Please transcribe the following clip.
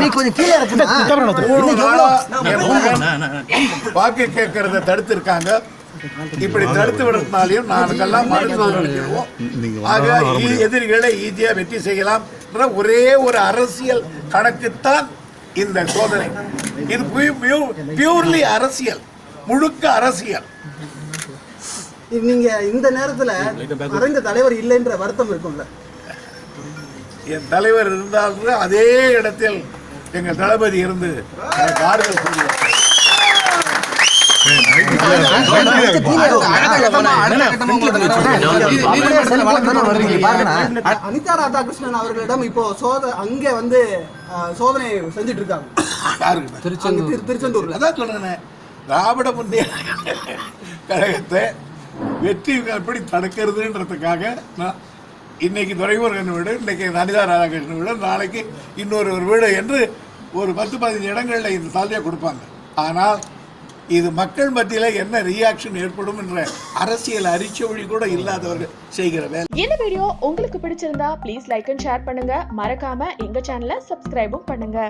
நீ கொஞ்சம் கீழே வாக்கு கேட்கறத தடுத்திருக்காங்க. இப்படி தடுத்து விடுறதுனாலையும் நானுக்கெல்லாம் மருத்துவம் ஆக எதிரிகளை ஈஸியா வெற்றி செய்யலாம் என்ற ஒரே ஒரு அரசியல் கணக்குத்தான் இந்த சோதனை. இது பியூர்லி அரசியல். முழுக்க அரசியல். இது நீங்க இந்த நேரத்துல மறைந்த தலைவர் இல்லைன்ற வருத்தம் இருக்கும்ல. என் தலைவர் இருந்தாலும் அதே இடத்தில் எங்கள் தளபதி இருந்து ஆறுதல் சொல்லுவார் அனிதா ராதாகிருஷ்ணன் அவர்களிடம் இப்போ சோத அங்க வந்து சோதனை செஞ்சுட்டு இருக்காங்க யாருக்கு அங்க திரு- திருச்செந்தூர்ல. அதான் சொல்றேன். திராவிட முன்னேற்ற கழகத்தை வெற்றி எப்படி தடுக்கிறதுன்றதுக்காக நான் இன்னைக்கு துரைமுருகன் வீடு இன்னைக்கு நனிதா ராதாகிருஷ்ணன் வீடு நாளைக்கு இன்னொரு ஒரு வீடு என்று ஒரு பத்து பதினஞ்சு இடங்களில் இந்த சாலையை கொடுப்பாங்க. ஆனால் இது மக்கள் மத்தியில் என்ன ரியாக்ஷன் ஏற்படும் என்ற அரசியல் அரிச்சொழி கூட இல்லாதவர்கள் செய்கிற வேலை. இந்த வீடியோ உங்களுக்கு பிடிச்சிருந்தா ப்ளீஸ் லைக் அண்ட் ஷேர் பண்ணுங்க. மறக்காம எங்க சேனலை சப்ஸ்கிரைபும் பண்ணுங்க.